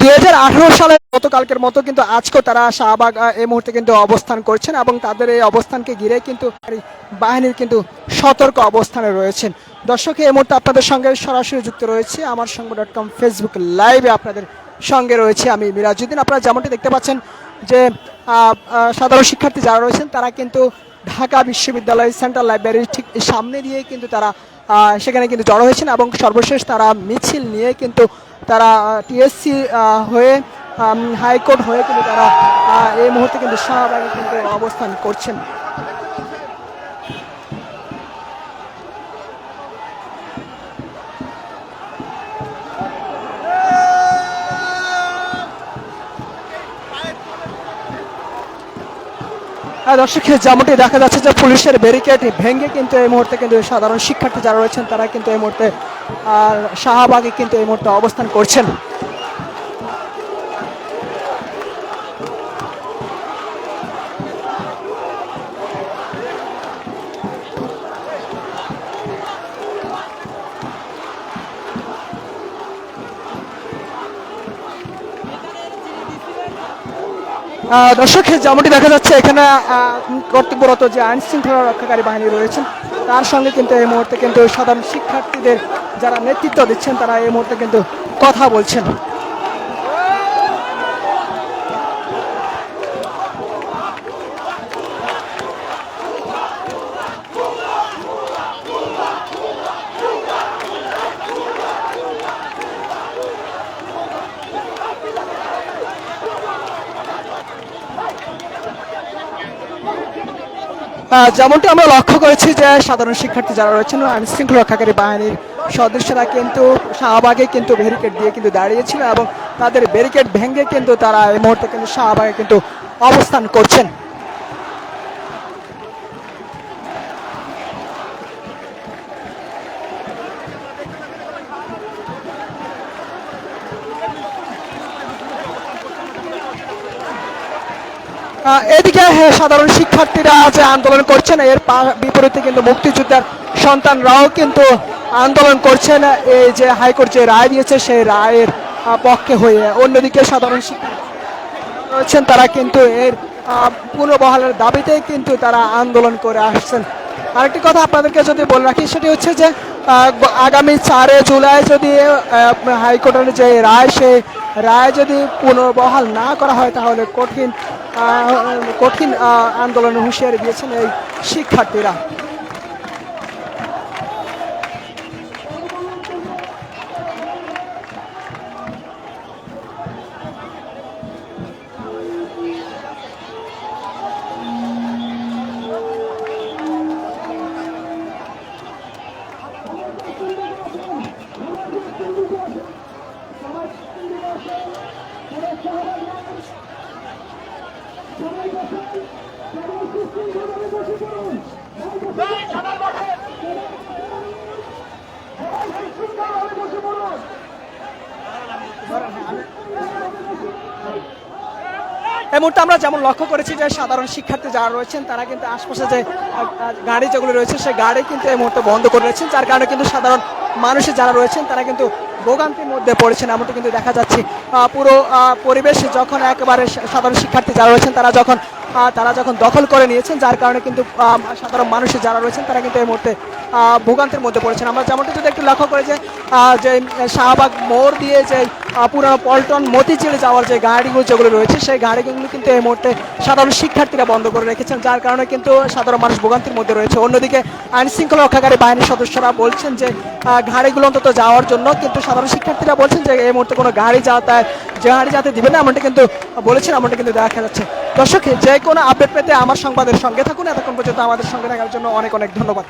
দুই হাজার আঠেরো সালে গতকালকের মতো কিন্তু আজকেও তারা শাহবাগ এই মুহূর্তে কিন্তু অবস্থান করছেন এবং তাদের এই অবস্থানকে ঘিরে কিন্তু বাহিনীর কিন্তু সতর্ক অবস্থানে রয়েছেন। দর্শক, এই মুহূর্তে আপনাদের সঙ্গে সরাসরি যুক্ত রয়েছে। আমার সঙ্গে ডট কম ফেসবুক লাইভে আপনাদের সঙ্গে রয়েছে আমি মিরাজুদ্দিন আপনারা যেমনটি দেখতে পাচ্ছেন যে সাধারণ শিক্ষার্থী যারা রয়েছেন, তারা কিন্তু ঢাকা বিশ্ববিদ্যালয় সেন্ট্রাল লাইব্রেরির ঠিক সামনে দিয়ে কিন্তু তারা সেখানে কিন্তু জড়ো হয়েছেন এবং সর্বশেষ তারা মিছিল নিয়ে কিন্তু তারা টিএসসি হয়ে হাইকোর্ট হয়ে কিন্তু তারা এই মুহূর্তে কিন্তু শাহবাগে কিন্তু অবস্থান করছেন। হ্যাঁ দর্শক যেমনটি দেখা যাচ্ছে যে পুলিশের ব্যারিকেড ভেঙে কিন্তু এই মুহূর্তে কিন্তু সাধারণ শিক্ষার্থী যারা রয়েছেন, তারা কিন্তু এই মুহূর্তে শাহবাগে কিন্তু এই মুহূর্তে অবস্থান করছেন। দর্শক যেমনটি দেখা যাচ্ছে। এখানে কর্তব্যরত যে আইন শৃঙ্খলা রক্ষাকারী বাহিনী রয়েছেন, তার সঙ্গে কিন্তু এই মুহূর্তে কিন্তু সাধারণ শিক্ষার্থীদের যারা নেতৃত্ব দিচ্ছেন, তারা এই মুহূর্তে কিন্তু কথা বলছেন। যেমনটি আমরা লক্ষ্য করেছি যে সাধারণ শিক্ষার্থী যারা রয়েছেন, আইন শৃঙ্খলা রক্ষাকারী বাহিনীর সদস্যরা কিন্তু শাহবাগে কিন্তু ব্যারিকেড দিয়ে কিন্তু দাঁড়িয়েছিল এবং তাদের ব্যারিকেড ভেঙে কিন্তু তারা এই মুহূর্তে কিন্তু শাহবাগে কিন্তু অবস্থান করছেন। এদিকে হ্যাঁ, সাধারণ শিক্ষার্থীরা যে আন্দোলন করছেন এর বিপরীতে কিন্তু মুক্তিযোদ্ধার সন্তানরাও কিন্তু আন্দোলন করছেন। এই যে হাইকোর্ট যে রায় দিয়েছে সেই রায়ের পক্ষে হয়ে। অন্যদিকে সাধারণ শিক্ষার্থী তারা কিন্তু এর পুনর্বহালের দাবিতেই কিন্তু তারা আন্দোলন করে আসছেন। আরেকটি কথা আপনাদেরকে যদি বলে রাখি সেটি হচ্ছে যে আগামী চারে জুলাই যদি হাইকোর্টের যে রায় সেই রায় যদি পুনর্বহাল না করা হয় তাহলে কঠিন কঠিন আন্দোলনে হুঁশিয়ারি দিয়েছেন এই শিক্ষার্থীরা। এই মুহূর্তে আমরা যেমন লক্ষ্য করেছি যে সাধারণ শিক্ষার্থী যারা রয়েছেন, তারা কিন্তু আশপাশে যে গাড়ি যেগুলো রয়েছে সেই গাড়ি কিন্তু এই মুহূর্তে বন্ধ করে রয়েছেন যার কারণে কিন্তু সাধারণ মানুষের যারা রয়েছেন, তারা কিন্তু ভোগান্তির মধ্যে পড়েছেন, এমনটা কিন্তু দেখা যাচ্ছে। পুরো পরিবেশ যখন একেবারে সাধারণ শিক্ষার্থী যারা রয়েছেন, তারা যখন তারা যখন দখল করে নিয়েছেন, যার কারণে কিন্তু সাধারণ মানুষের যারা রয়েছেন, তারা কিন্তু এই মুহূর্তে ভোগান্তির মধ্যে পড়েছেন। আমরা যেমনটা যদি একটু লক্ষ্য করে যে শাহবাগ মোড় দিয়ে যে পুরানো পল্টন মতিঝিলে যাওয়ার যে গাড়িগুলো যেগুলো রয়েছে, সেই গাড়িগুলো কিন্তু এই মুহূর্তে সাধারণ শিক্ষার্থীরা বন্ধ করে রেখেছেন। যার কারণে কিন্তু সাধারণ মানুষ ভোগান্তির মধ্যে রয়েছে। অন্যদিকে আইন শৃঙ্খলা রক্ষাকারী বাহিনীর সদস্যরা বলছেন যে গাড়িগুলো অন্তত যাওয়ার জন্য কিন্তু সাধারণ শিক্ষার্থীরা বলছেন যে, এই মুহূর্তে কোনো গাড়ি যাতায়াত, যে গাড়ি যাতে দিবে না, এমনটা কিন্তু বলেছেন, এমনটা কিন্তু দেখা যাচ্ছে। দর্শক, যে কোনো আপডেট পেতে আমার সংবাদের সঙ্গে থাকুন। এতক্ষণ পর্যন্ত আমাদের সঙ্গে থাকার জন্য অনেক অনেক ধন্যবাদ।